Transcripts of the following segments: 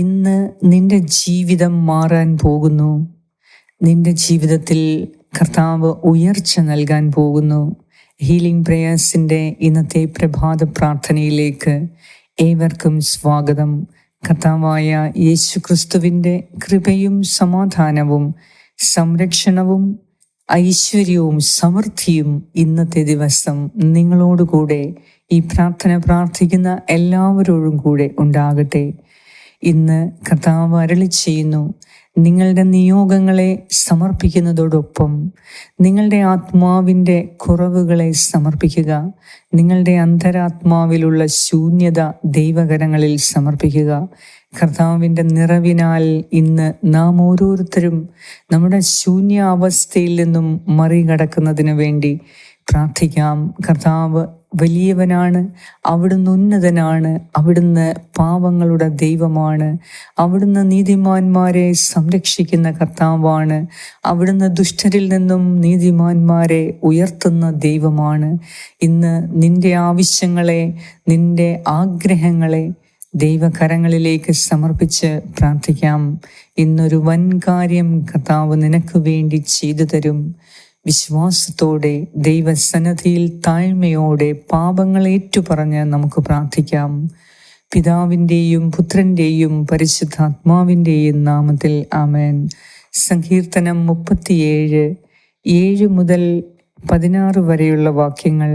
ഇന്ന് നിന്റെ ജീവിതം മാറാൻ പോകുന്നു. നിന്റെ ജീവിതത്തിൽ കർത്താവ് ഉയർച്ച നൽകാൻ പോകുന്നു. ഹീലിംഗ് പ്രേയേഴ്സിന്റെ ഇന്നത്തെ പ്രഭാത പ്രാർത്ഥനയിലേക്ക് ഏവർക്കും സ്വാഗതം. കർത്താവായ യേശു ക്രിസ്തുവിന്റെ കൃപയും സമാധാനവും സംരക്ഷണവും ഐശ്വര്യവും സമൃദ്ധിയും ഇന്നത്തെ ദിവസം നിങ്ങളോടുകൂടെ ഈ പ്രാർത്ഥന പ്രാർത്ഥിക്കുന്ന എല്ലാവരോടും കൂടെ ഉണ്ടാകട്ടെ. ഇന്ന് കർത്താവ് അരളി ചെയ്യുന്നു. നിങ്ങളുടെ നിയോഗങ്ങളെ സമർപ്പിക്കുന്നതോടൊപ്പം നിങ്ങളുടെ ആത്മാവിന്റെ കുറവുകളെ സമർപ്പിക്കുക. നിങ്ങളുടെ അന്തരാത്മാവിലുള്ള ശൂന്യത ദൈവകരങ്ങളിൽ സമർപ്പിക്കുക. കർത്താവിന്റെ നിറവിനാൽ ഇന്ന് നാം ഓരോരുത്തരും നമ്മുടെ ശൂന്യാവസ്ഥയിൽ നിന്നും മറികടക്കുന്നതിന് വേണ്ടി പ്രാർത്ഥിക്കാം. കർത്താവ് വലിയവനാണ് അവിടുന്ന് ഉന്നതനാണ് അവിടുന്ന് പാവങ്ങളുടെ ദൈവമാണ് അവിടുന്ന് നീതിമാന്മാരെ സംരക്ഷിക്കുന്ന കർത്താവാണ് അവിടുന്ന് ദുഷ്ടരിൽ നിന്നും നീതിമാന്മാരെ ഉയർത്തുന്ന ദൈവമാണ്. ഇന്ന് നിന്റെ ആവശ്യങ്ങളെ നിന്റെ ആഗ്രഹങ്ങളെ ദൈവകരങ്ങളിലേക്ക് സമർപ്പിച്ച് പ്രാർത്ഥിക്കാം. ഇന്നൊരു വൻ കാര്യം കർത്താവ് നിനക്ക് വേണ്ടി ചെയ്തു തരും. വിശ്വാസത്തോടെ ദൈവസന്നദ്ധിയിൽ താഴ്മയോടെ പാപങ്ങൾ ഏറ്റുപറഞ്ഞ് നമുക്ക് പ്രാർത്ഥിക്കാം. പിതാവിന്റെയും പുത്രന്റെയും പരിശുദ്ധാത്മാവിന്റെയും നാമത്തിൽ ആമേൻ. സങ്കീർത്തനം മുപ്പത്തിയേഴ് ഏഴ് മുതൽ പതിനാറ് വരെയുള്ള വാക്യങ്ങൾ.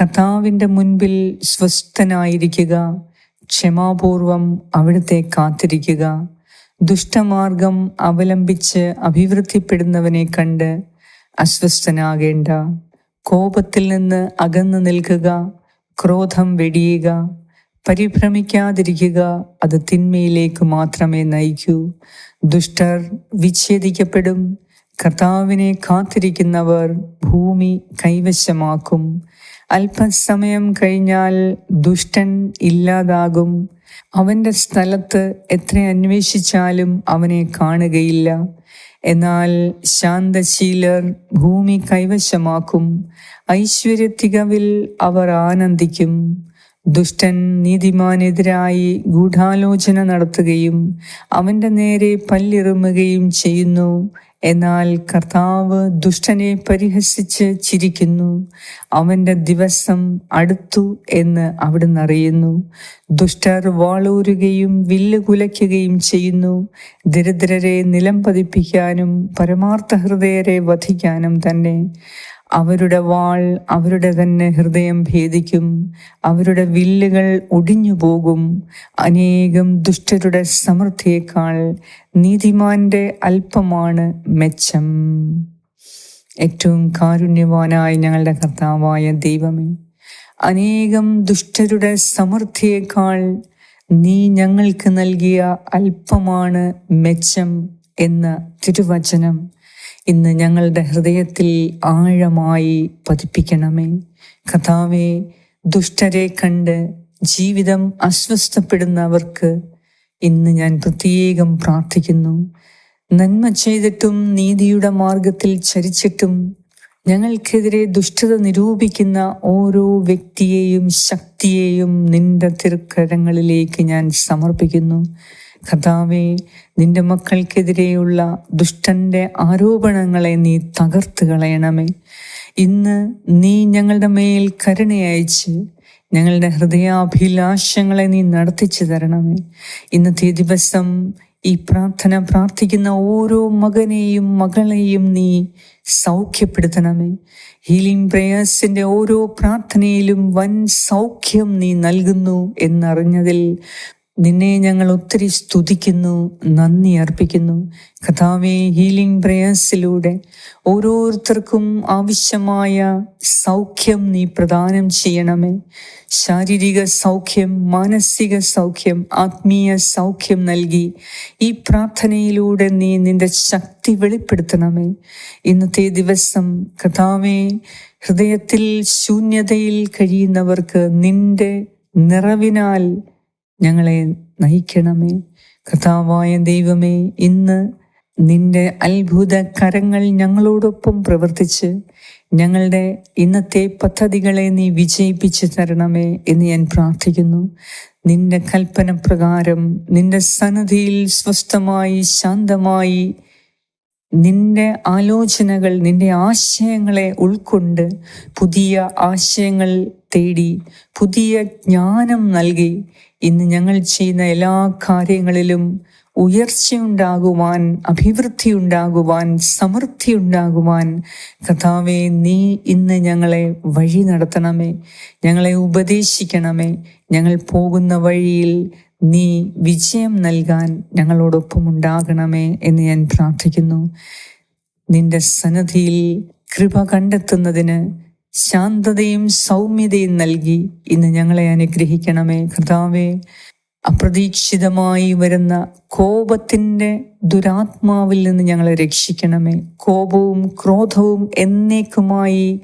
കഥാവിന്റെ മുൻപിൽ സ്വസ്ഥനായിരിക്കുക ക്ഷമാപൂർവം അവിടുത്തെ കാത്തിരിക്കുക. ദുഷ്ടമാർഗം അവലംബിച്ച് അഭിവൃദ്ധിപ്പെടുന്നവനെ കണ്ട് അസ്വസ്ഥനാകേണ്ട. കോപത്തിൽ നിന്ന് അകന്നു നിൽക്കുക ക്രോധം വെടിയുക പരിഭ്രമിക്കാതിരിക്കുക അത് തിന്മയിലേക്ക് മാത്രമേ നയിക്കൂ. ദുഷ്ടർ വിച്ഛേദിക്കപ്പെടും കർത്താവിനെ കാത്തിരിക്കുന്നവർ ഭൂമി കൈവശമാക്കും. അല്പസമയം കഴിഞ്ഞാൽ ദുഷ്ടൻ ഇല്ലാതാകും അവന്റെ സ്ഥലത്ത് എത്ര അന്വേഷിച്ചാലും അവനെ കാണുകയില്ല. എന്നാൽ ശാന്തശീലർ ഭൂമി കൈവശമാക്കും. ഐശ്വര്യത്തികവിൽ അവർ ആനന്ദിക്കും. ദുഷ്ടൻ നീതിമാനെതിരായി ഗൂഢാലോചന നടത്തുകയും അവന്റെ നേരെ പല്ലിറുമുകയും ചെയ്യുന്നു. എന്നാൽ കർത്താവ് ദുഷ്ടനെ പരിഹസിച്ച് ചിരിക്കുന്നു. അവന്റെ ദിവസം അടുത്തു എന്ന് അവിടുന്ന് അറിയുന്നു. ദുഷ്ടർ വാളൂരുകയും വില്ല് കുലയ്ക്കുകയും ചെയ്യുന്നു. ദരിദ്രരെ നിലം പതിപ്പിക്കാനും പരമാർത്ഥ ഹൃദയരെ വധിക്കാനും തന്നെ. അവരുടെ വാൾ അവരുടെ തന്നെ ഹൃദയം ഭേദിക്കും. അവരുടെ വില്ലുകൾ ഒടിഞ്ഞു പോകും. അനേകം ദുഷ്ടരുടെ സമൃദ്ധിയേക്കാൾ നീതിമാന്റെ അല്പമാണ് മെച്ചം. ഏറ്റവും കാരുണ്യവാനായ ഞങ്ങളുടെ കർത്താവായ ദൈവമേ അനേകം ദുഷ്ടരുടെ സമൃദ്ധിയേക്കാൾ നീ ഞങ്ങൾക്ക് നൽകിയ അല്പമാണ് മെച്ചം എന്ന തിരുവചനം ഇന്ന് ഞങ്ങളുടെ ഹൃദയത്തിൽ ആഴമായി പതിപ്പിക്കണമേ. കഥാവെ ദുഷ്ടരെ കണ്ട് ജീവിതം അസ്വസ്ഥപ്പെടുന്നവർക്ക് ഇന്ന് ഞാൻ പ്രത്യേകം പ്രാർത്ഥിക്കുന്നു. നന്മ ചെയ്തിട്ടും നീതിയുടെ മാർഗത്തിൽ ചരിച്ചിട്ടും ഞങ്ങൾക്കെതിരെ ദുഷ്ടത നിരൂപിക്കുന്ന ഓരോ വ്യക്തിയെയും ശക്തിയെയും നിന്റെ തിരുക്കരങ്ങളിലേക്ക് ഞാൻ സമർപ്പിക്കുന്നു. കഥാവെ നിന്റെ മക്കൾക്കെതിരെയുള്ള ദുഷ്ടന്റെ ആരോപണങ്ങളെ നീ തകർത്ത് കളയണമേ. ഇന്ന് നീ ഞങ്ങളുടെ മേൽ കരുണയച്ച് ഞങ്ങളുടെ ഹൃദയാഭിലാഷങ്ങളെ നീ നടത്തിച്ചു തരണമേ. ഇന്നത്തെ ദിവസം ഈ പ്രാർത്ഥന പ്രാർത്ഥിക്കുന്ന ഓരോ മകനെയും മകളെയും നീ സൗഖ്യപ്പെടുത്തണമേ. ഹീലിംഗ് പ്രേയേഴ്സിന്റെ ഓരോ പ്രാർത്ഥനയിലും വൻ സൗഖ്യം നീ നൽകുന്നു എന്നറിഞ്ഞതിൽ നിന്നെ ഞങ്ങൾ ഒത്തിരി സ്തുതിക്കുന്നു നന്ദി അർപ്പിക്കുന്നു. കഥാവെ ഹീലിംഗ് പ്രേയേഴ്സിലൂടെ ഓരോരുത്തർക്കും ആവശ്യമായ സൗഖ്യം നീ പ്രദാനം ചെയ്യണമേ. ശാരീരിക സൗഖ്യം മാനസിക സൗഖ്യം ആത്മീയ സൗഖ്യം നൽകി ഈ പ്രാർത്ഥനയിലൂടെ നീ നിന്റെ ശക്തി വെളിപ്പെടുത്തണമേ. ഇന്നത്തെ ദിവസം കഥാവെ ഹൃദയത്തിൽ ശൂന്യതയിൽ കഴിയുന്നവർക്ക് നിന്റെ നിറവിനാൽ ഞങ്ങളെ നയിക്കണമേ. കഥാവായ ദൈവമേ ഇന്ന് നിന്റെ അത്ഭുത കരങ്ങൾ ഞങ്ങളോടൊപ്പം പ്രവർത്തിച്ച് ഞങ്ങളുടെ ഇന്നത്തെ പദ്ധതികളെ നീ വിജയിപ്പിച്ചു തരണമേ എന്ന് ഞാൻ പ്രാർത്ഥിക്കുന്നു. നിന്റെ കൽപ്പന പ്രകാരം നിന്റെ സന്നദ്ധിയിൽ സ്വസ്ഥമായി ശാന്തമായി നിന്റെ ആലോചനകൾ നിന്റെ ആശയങ്ങളെ ഉൾക്കൊണ്ട് പുതിയ ആശയങ്ങൾ തേടി പുതിയ ജ്ഞാനം നൽകി. ഇന്ന് ഞങ്ങൾ ചെയ്യുന്ന എല്ലാ കാര്യങ്ങളിലും ഉയർച്ചയുണ്ടാകുവാൻ അഭിവൃദ്ധി ഉണ്ടാകുവാൻ സമൃദ്ധി ഉണ്ടാകുവാൻ കഥാവെ നീ ഇന്ന് ഞങ്ങളെ വഴി നടത്തണമേ. ഞങ്ങളെ ഉപദേശിക്കണമേ. ഞങ്ങൾ പോകുന്ന വഴിയിൽ നീ വിജയം നൽകാൻ ഞങ്ങളോടൊപ്പം ഉണ്ടാകണമേ എന്ന് ഞാൻ പ്രാർത്ഥിക്കുന്നു. നിന്റെ സന്നദ്ധിയിൽ കൃപ കണ്ടെത്തുന്നതിന് ശാന്തതയും സൗമ്യതയും നൽകി ഇന്ന് ഞങ്ങളെ അനുഗ്രഹിക്കണമേ. കർത്താവെ അപ്രതീക്ഷിതമായി വരുന്ന കോപത്തിന്റെ ദുരാത്മാവിൽ നിന്ന് ഞങ്ങളെ രക്ഷിക്കണമേ. കോപവും ക്രോധവും എന്നേക്കുമായി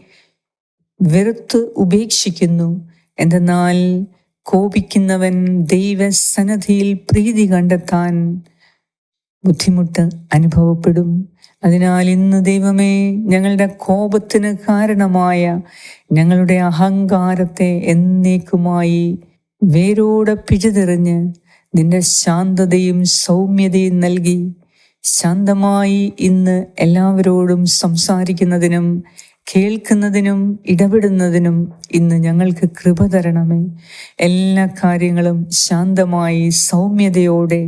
വെറുത്ത് ഉപേക്ഷിക്കുന്നു. എന്തെന്നാൽ കോപിക്കുന്നവൻ ദൈവസന്നദ്ധിയിൽ പ്രീതി കണ്ടെത്താൻ ബുദ്ധിമുട്ട് അനുഭവപ്പെടും. അതിനാൽ ഇന്ന് ദൈവമേ ഞങ്ങളുടെ കോപത്തിന് കാരണമായ ഞങ്ങളുടെ അഹങ്കാരത്തെ എന്നേക്കുമായി വേരോടെ പിഴുതെറിഞ്ഞ് നിന്റെ ശാന്തതയും സൗമ്യതയും നൽകി ശാന്തമായി ഇന്ന് എല്ലാവരോടും സംസാരിക്കുന്നതിനും കേൾക്കുന്നതിനും ഇടപെടുന്നതിനും ഇന്ന് ഞങ്ങൾക്ക് കൃപ തരണമേ. എല്ലാ കാര്യങ്ങളും ശാന്തമായി സൗമ്യതയോടെ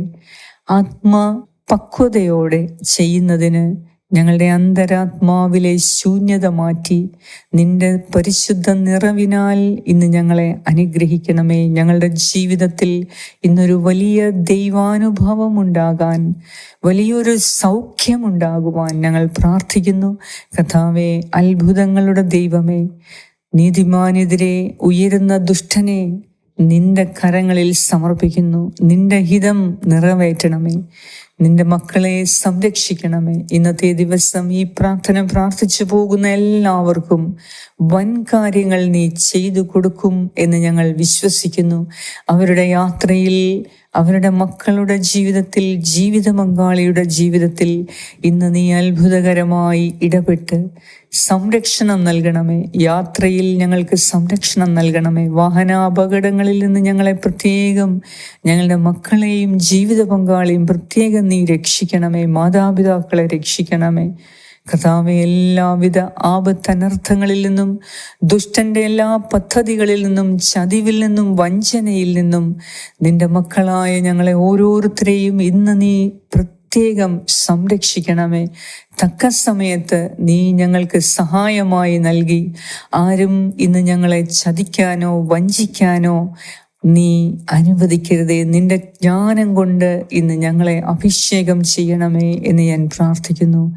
ആത്മപക്വതയോടെ ചെയ്യുന്നതിന് ഞങ്ങളുടെ അന്തരാത്മാവിലെ ശൂന്യത മാറ്റി നിന്റെ പരിശുദ്ധ നിറവിനാൽ ഇന്ന് ഞങ്ങളെ അനുഗ്രഹിക്കണമേ. ഞങ്ങളുടെ ജീവിതത്തിൽ ഇന്നൊരു വലിയ ദൈവാനുഭവം ഉണ്ടാകാൻ വലിയൊരു സൗഖ്യമുണ്ടാകുവാൻ ഞങ്ങൾ പ്രാർത്ഥിക്കുന്നു. കഥാവെ അത്ഭുതങ്ങളുടെ ദൈവമേ നീതിമാനെതിരെ ഉയരുന്ന ദുഷ്ടനെ നിന്റെ കരങ്ങളിൽ സമർപ്പിക്കുന്നു. നിന്റെ ഹിതം നിറവേറ്റണമേ. നിന്റെ മക്കളെ സംരക്ഷിക്കണമേ. ഇന്നത്തെ ദിവസം ഈ പ്രാർത്ഥന പ്രാർത്ഥിച്ചു പോകുന്ന എല്ലാവർക്കും വൻ കാര്യങ്ങൾ നീ ചെയ്തു കൊടുക്കും എന്ന് ഞങ്ങൾ വിശ്വസിക്കുന്നു. അവരുടെ യാത്രയിൽ അവരുടെ മക്കളുടെ ജീവിതത്തിൽ ജീവിത പങ്കാളിയുടെ ജീവിതത്തിൽ ഇന്ന് നീ അത്ഭുതകരമായി ഇടപെട്ട് സംരക്ഷണം നൽകണമേ. യാത്രയിൽ ഞങ്ങൾക്ക് സംരക്ഷണം നൽകണമേ. വാഹന അപകടങ്ങളിൽ നിന്ന് ഞങ്ങളെ പ്രത്യേകം ഞങ്ങളുടെ മക്കളെയും ജീവിത പങ്കാളിയും പ്രത്യേകം നീ രക്ഷിക്കണമേ. മാതാപിതാക്കളെ രക്ഷിക്കണമേ. കഥാവെ എല്ലാവിധ ആപത്തനർത്ഥങ്ങളിൽ നിന്നും ദുഷ്ടന്റെ എല്ലാ പദ്ധതികളിൽ നിന്നും ചതിവിൽ നിന്നും വഞ്ചനയിൽ നിന്നും നിന്റെ മക്കളായ ഞങ്ങളെ ഓരോരുത്തരെയും ഇന്ന് നീ പ്രത്യേകം സംരക്ഷിക്കണമേ. തക്ക സമയത്ത് നീ ഞങ്ങൾക്ക് സഹായമായി നൽകി. ആരും ഇന്ന് ഞങ്ങളെ ചതിക്കാനോ വഞ്ചിക്കാനോ നീ അനുവദിക്കരുതേ. നിന്റെ ജ്ഞാനം കൊണ്ട് ഇന്ന് ഞങ്ങളെ അഭിഷേകം ചെയ്യണമേ എന്ന് ഞാൻ പ്രാർത്ഥിക്കുന്നു.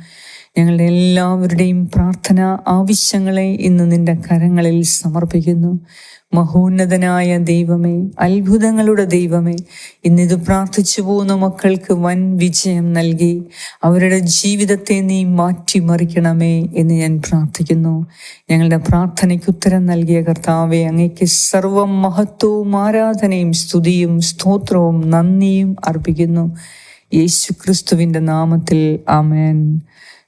ഞങ്ങളുടെ എല്ലാവരുടെയും പ്രാർത്ഥന ആവശ്യങ്ങളെ ഇന്ന് നിന്റെ കരങ്ങളിൽ സമർപ്പിക്കുന്നു. മഹോന്നതനായ ദൈവമേ അത്ഭുതങ്ങളുടെ ദൈവമേ ഇന്നിത് പ്രാർത്ഥിച്ചു പോകുന്ന മക്കൾക്ക് വൻ വിജയം നൽകി. അവരുടെ ജീവിതത്തെ നീ മാറ്റിമറിക്കണമേ എന്ന് ഞാൻ പ്രാർത്ഥിക്കുന്നു. ഞങ്ങളുടെ പ്രാർത്ഥനയ്ക്ക് ഉത്തരം നൽകിയ കർത്താവെ അങ്ങേക്ക് സർവം മഹത്വവും ആരാധനയും സ്തുതിയും സ്തോത്രവും നന്ദിയും അർപ്പിക്കുന്നു. യേശു ക്രിസ്തുവിന്റെ നാമത്തിൽ ആമേൻ.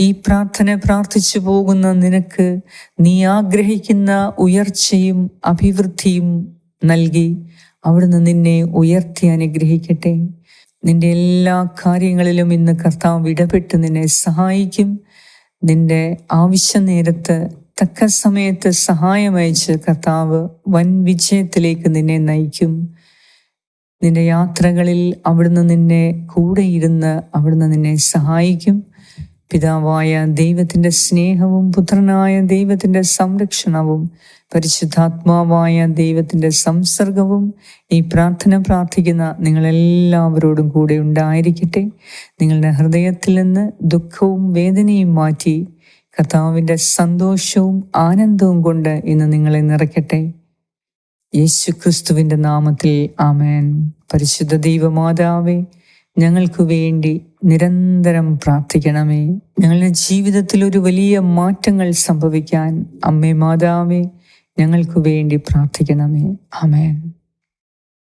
ഈ പ്രാർത്ഥന പ്രാർത്ഥിച്ചു പോകുന്ന നിനക്ക് നീ ആഗ്രഹിക്കുന്ന ഉയർച്ചയും അഭിവൃദ്ധിയും നൽകി അവിടുന്ന് നിന്നെ ഉയർത്തി അനുഗ്രഹിക്കട്ടെ. നിന്റെ എല്ലാ കാര്യങ്ങളിലും ഇന്ന് കർത്താവ് ഇടപെട്ട് നിന്നെ സഹായിക്കും. നിന്റെ ആവശ്യ നേരത്ത് തക്ക സമയത്ത് സഹായമയച്ച് കർത്താവ് വൻ വിജയത്തിലേക്ക് നിന്നെ നയിക്കും. നിന്റെ യാത്രകളിൽ അവിടുന്ന് നിന്നെ കൂടെ ഇരുന്ന് അവിടുന്ന് നിന്നെ സഹായിക്കും. പിതാവായ ദൈവത്തിന്റെ സ്നേഹവും പുത്രനായ ദൈവത്തിന്റെ സംരക്ഷണവും പരിശുദ്ധാത്മാവായ ദൈവത്തിന്റെ സംസർഗവും ഈ പ്രാർത്ഥന പ്രാർത്ഥിക്കുന്ന നിങ്ങളെല്ലാവരോടും കൂടെ ഉണ്ടായിരിക്കട്ടെ. നിങ്ങളുടെ ഹൃദയത്തിൽ നിന്ന് ദുഃഖവും വേദനയും മാറ്റി കർത്താവിന്റെ സന്തോഷവും ആനന്ദവും കൊണ്ട് ഇന്ന് നിങ്ങളെ നിറയ്ക്കട്ടെ. യേശു ക്രിസ്തുവിന്റെ നാമത്തിൽ ആമേൻ. പരിശുദ്ധ ദൈവമാതാവേ ഞങ്ങൾക്ക് വേണ്ടി നിരന്തരം പ്രാർത്ഥിക്കണമേ. ഞങ്ങളുടെ ജീവിതത്തിൽ ഒരു വലിയ മാറ്റങ്ങൾ സംഭവിക്കാൻ അമ്മേ മാതാവേ ഞങ്ങൾക്ക് വേണ്ടി പ്രാർത്ഥിക്കണമേ. ആമേൻ.